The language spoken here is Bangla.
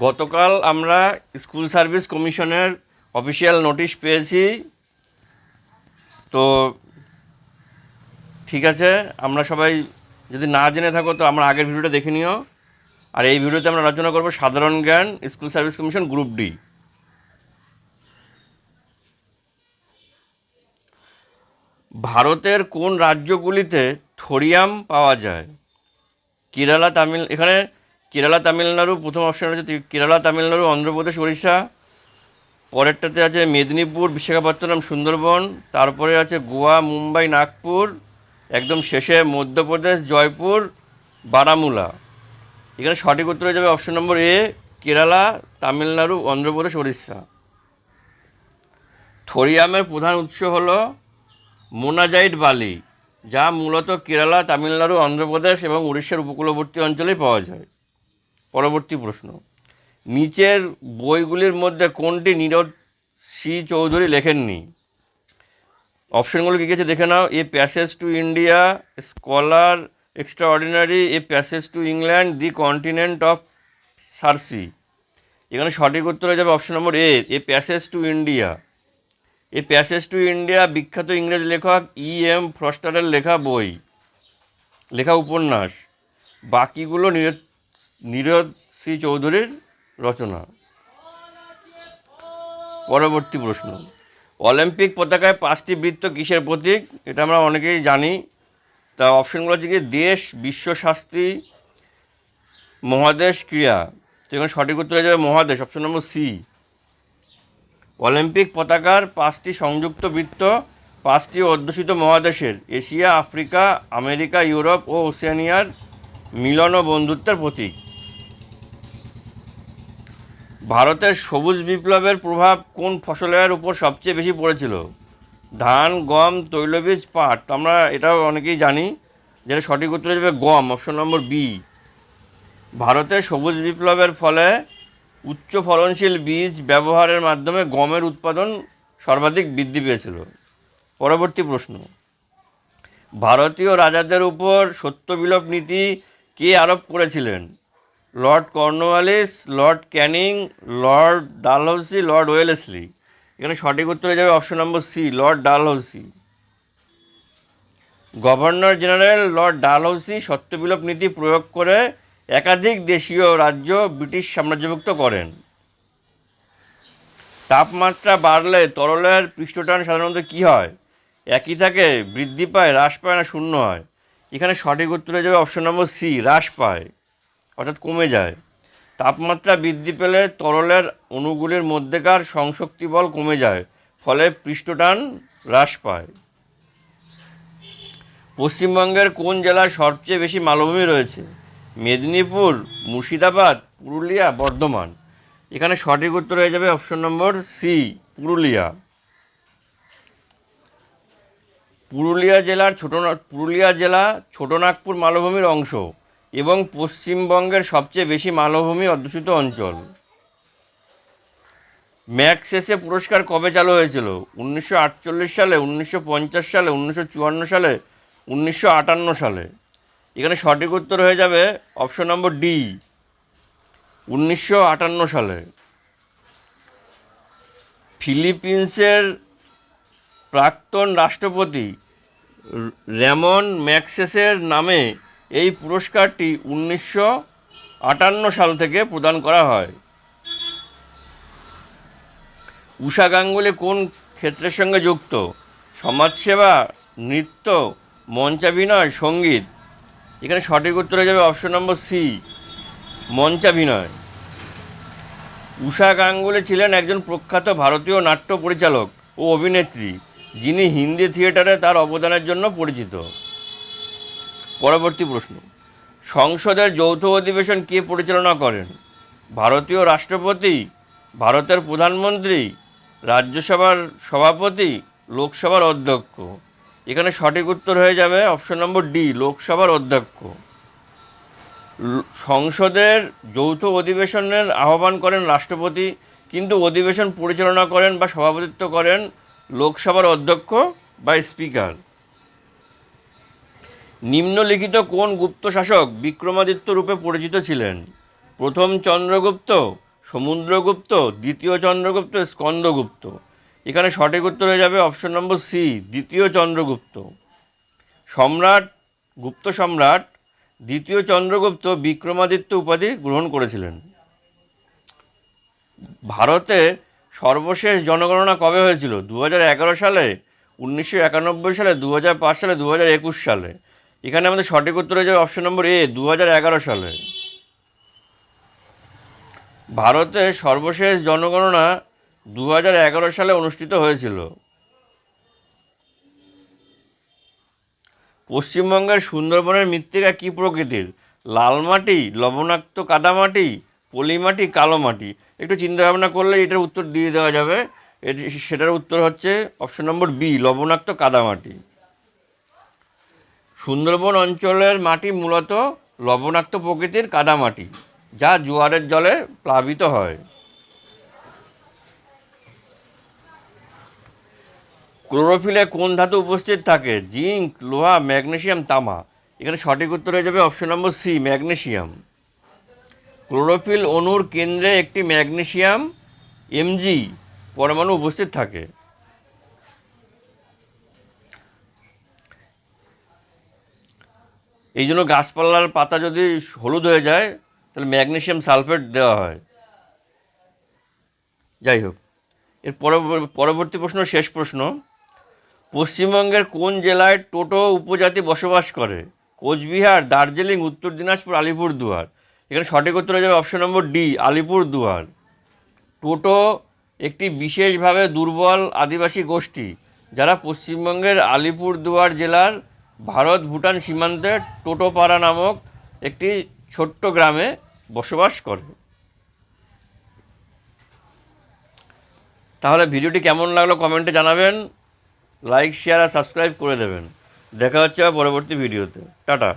গতকাল আমরা স্কুল সার্ভিস কমিশনের অফিসিয়াল নোটিশ পেয়েছি। তো ঠিক আছে, আমরা সবাই যদি না জেনে থাকো তো আমরা আগের ভিডিওটা দেখে নিও। আর এই ভিডিওতে আমরা আলোচনা করব সাধারণ জ্ঞান, school service commission group D. ভারতের কোন রাজ্যগুলিতে থোরিয়াম পাওয়া যায়? কেরালা, তামিল, এখানে কেরালা তামিলনাড়ু, প্রথম অপশন রয়েছে কেরালা, তামিলনাড়ু, অন্ধ্রপ্রদেশ উড়িষ্যা পরেরটাতে আছে মেদিনীপুর, বিশাখাপত্তনম, সুন্দরবন। তারপরে আছে গোয়া, মুম্বাই, নাগপুর। একদম শেষে মধ্যপ্রদেশ, জয়পুর, বারামুলা। এখানে সঠিক উত্তর হয়ে যাবে option number A Kerala, Tamil Nadu, Andhra Pradesh Orissa থোরিয়ামের প্রধান উৎস হলো মোনাজাইট বালি যা মূলত কেরালা, তামিলনাড়ু, অন্ধ্রপ্রদেশ এবং উড়িষ্যার উপকূলবর্তী অঞ্চলেই পাওয়া যায়। পরবর্তী প্রশ্ন। নিচের বইগুলির মধ্যে কোনটি নীরজ সি চৌধুরী লেখেননি? অপশনগুলো কী আছে দেখে নাও। A passage to India scholar extraordinary a passage to England the continent of Circe এখানে সঠিক উত্তর হয়ে যাবে option number A. A passage to India a passage to India বিখ্যাত ইংরেজ লেখক ই এম ফ্রস্টারের লেখা বই, লেখা উপন্যাস। বাকিগুলো নীরজ নীরজ শ্রী চৌধুরীর রচনা। পরবর্তী প্রশ্ন। অলিম্পিক পতাকায় পাঁচটি বৃত্ত কিসের প্রতীক? এটা আমরা অনেকেই জানি। তা অপশনগুলো হচ্ছে কি, দেশ, বিশ্ব শাস্তি, মহাদেশ, ক্রীড়া। এখানে সঠিক উত্তর হয়ে যাবে মহাদেশ, অপশন নম্বর সি। অলিম্পিক পতাকার পাঁচটি সংযুক্ত বৃত্ত, পাঁচটি অধ্যুষিত মহাদেশের, এশিয়া, আফ্রিকা, আমেরিকা, ইউরোপ ও ওসিয়ানিয়ার মিলন ও বন্ধুত্বের প্রতীক। ভারতের সবুজ বিপ্লবের প্রভাব কোন ফসলের উপর সবচেয়ে বেশি পড়েছিল? ধান, গম, তৈলবীজ, পাট। আমরা এটাও অনেকেই জানি যেটা সঠিক উত্তর হিসেবে গম, অপশন নম্বর বি ভারতের সবুজ বিপ্লবের ফলে উচ্চ ফলনশীল বীজ ব্যবহারের মাধ্যমে গমের উৎপাদন সর্বাধিক বৃদ্ধি পেয়েছিল। পরবর্তী প্রশ্ন। ভারতীয় রাজাদের উপর সত্যবিলোপ নীতি কে আরোপ করেছিলেন? Lord Cornwallis Lord Canning, Lord Dalhousie, Lord Wellesley. এখানে সঠিক উত্তর হয়ে যাবে option number C, Lord Dalhousie. Governor general Lord Dalhousie সত্যবিলোপ নীতি প্রয়োগ করে একাধিক দেশীয় রাজ্য ব্রিটিশ সাম্রাজ্যভুক্ত করেন। তাপমাত্রা বাড়লে তরলের পৃষ্ঠটান সাধারণত কী হয়? একই থাকে, বৃদ্ধি পায়, হ্রাস পায় না, শূন্য হয়। এখানে সঠিক উত্তর হয়ে যাবে অপশন নম্বর সি, হ্রাস পায়। অর্থাৎ কমে যায়। তাপমাত্রা বৃদ্ধি পেলে তরলের অণুগুলির মধ্যেকার সংশক্তি বল কমে যায়, ফলে পৃষ্ঠটান হ্রাস পায়। পশ্চিমবঙ্গের কোন জেলার সবচেয়ে বেশি মালভূমি রয়েছে? মেদিনীপুর, মুর্শিদাবাদ, পুরুলিয়া, বর্ধমান। এখানে সঠিক উত্তর হয়ে যাবে option number C, Purulia. Purulia জেলার ছোট পুরুলিয়া জেলা ছোটনাগপুর মালভূমির অংশ। এবং পশ্চিমবঙ্গের সবচেয়ে বেশি মালভূমি অধ্যুষিত অঞ্চল। ম্যাক্সেসে পুরস্কার কবে চালু হয়েছিল? উনিশশো আটচল্লিশ সালে, উনিশশো পঞ্চাশ সালে, উনিশশো চুয়ান্ন সালে, উনিশশো আটান্ন সালে। এখানে সঠিক উত্তর হয়ে যাবে অপশন নম্বর ডি, উনিশশো আটান্ন সালে। ফিলিপিন্সের প্রাক্তন রাষ্ট্রপতি র- র্যামন ম্যাক্সেসের নামে এই পুরস্কারটি উনিশশো আটান্ন সাল থেকে প্রদান করা হয়। উষা গাঙ্গুলি কোন ক্ষেত্রের সঙ্গে যুক্ত? সমাজসেবা, নৃত্য, মঞ্চাভিনয়, সংগীত। এখানে সঠিক উত্তর হয়ে যাবে অপশন নম্বর সি, মঞ্চাভিনয়। উষা গাঙ্গুলি ছিলেন একজন প্রখ্যাত ভারতীয় নাট্য পরিচালক ও অভিনেত্রী, যিনি হিন্দি থিয়েটারে তার অবদানের জন্য পরিচিত। পরবর্তী প্রশ্ন। সংসদের যৌথ অধিবেশন কে পরিচালনা করেন? ভারতীয় রাষ্ট্রপতি, ভারতের প্রধানমন্ত্রী, রাজ্যসভার সভাপতি, লোকসভার অধ্যক্ষ। এখানে সঠিক উত্তর হয়ে যাবে অপশন নম্বর ডি, লোকসভার অধ্যক্ষ। সংসদের যৌথ অধিবেশনের আহ্বান করেন রাষ্ট্রপতি, কিন্তু অধিবেশন পরিচালনা করেন বা সভাপতিত্ব করেন লোকসভার অধ্যক্ষ বা স্পিকার। নিম্নলিখিত কোন গুপ্ত শাসক বিক্রমাদিত্য রূপে পরিচিত ছিলেন? প্রথম চন্দ্রগুপ্ত, সমুদ্রগুপ্ত, দ্বিতীয় চন্দ্রগুপ্ত, স্কন্দগুপ্ত। এখানে সঠিক উত্তর হয়ে যাবে অপশন নম্বর সি, দ্বিতীয় চন্দ্রগুপ্ত। সম্রাট, গুপ্ত সম্রাট, দ্বিতীয় চন্দ্রগুপ্ত বিক্রমাদিত্য উপাধি গ্রহণ করেছিলেন। ভারতে সর্বশেষ জনগণনা কবে হয়েছিল? দু সালে, উনিশশো একানব্বই সালে দু সালে দু একুশ সালে। এখানে আমাদের সঠিক উত্তর হয়ে যাবে অপশন নম্বর এ দু সালে। ভারতে সর্বশেষ জনগণনা দু সালে অনুষ্ঠিত হয়েছিল। পশ্চিমবঙ্গের সুন্দরবনের মৃত্তিকা কী প্রকৃতির? লাল মাটি, লবণাক্ত কাদামাটি পলি মাটি, কালো মাটি। একটু চিন্তা ভাবনা করলে এটার উত্তর দিয়ে দেওয়া যাবে। সেটার উত্তর হচ্ছে অপশন নম্বর বি লবণাক্ত কাদামাটি সুন্দরবন অঞ্চলের মাটি মূলত লবণাক্ত প্রকৃতির কাদামাটি, যা জোয়ারের জলে প্লাবিত হয়। ক্লোরোফিলে কোন ধাতু উপস্থিত থাকে? জিঙ্ক লোহা ম্যাগনেশিয়াম তামা। এখানে সঠিক উত্তর হয়ে যাবে option number C magnesium chlorophyll অণুর কেন্দ্রে একটি ম্যাগনেসিয়াম, এমজি, পরমাণু উপস্থিত থাকে। এই জন্য গাছপালার পাতা যদি হলুদ হয়ে যায়, তাহলে ম্যাগনেশিয়াম সালফেট দেওয়া হয়। যাই হোক, এর পরব- পরবর্তী প্রশ্ন, শেষ প্রশ্ন। পশ্চিমবঙ্গের কোন জেলায় টোটো উপজাতি বসবাস করে? কোচবিহার, দার্জিলিং, উত্তর দিনাজপুর আলিপুরদুয়ার এখানে সঠিক উত্তর হয়ে যাবে option number D Alipurduar Toto একটি বিশেষভাবে দুর্বল আদিবাসী গোষ্ঠী, যারা পশ্চিমবঙ্গের আলিপুরদুয়ার জেলার ভারত ভুটান সীমান্তে টোটোপাড়া নামক একটি ছোট্ট গ্রামে বসবাস করে। তাহলে ভিডিওটি কেমন লাগল কমেন্টে জানাবেন, লাইক, শেয়ার আর সাবস্ক্রাইব করে দেবেন। দেখা হচ্ছে পরবর্তী ভিডিওতে। টাটা।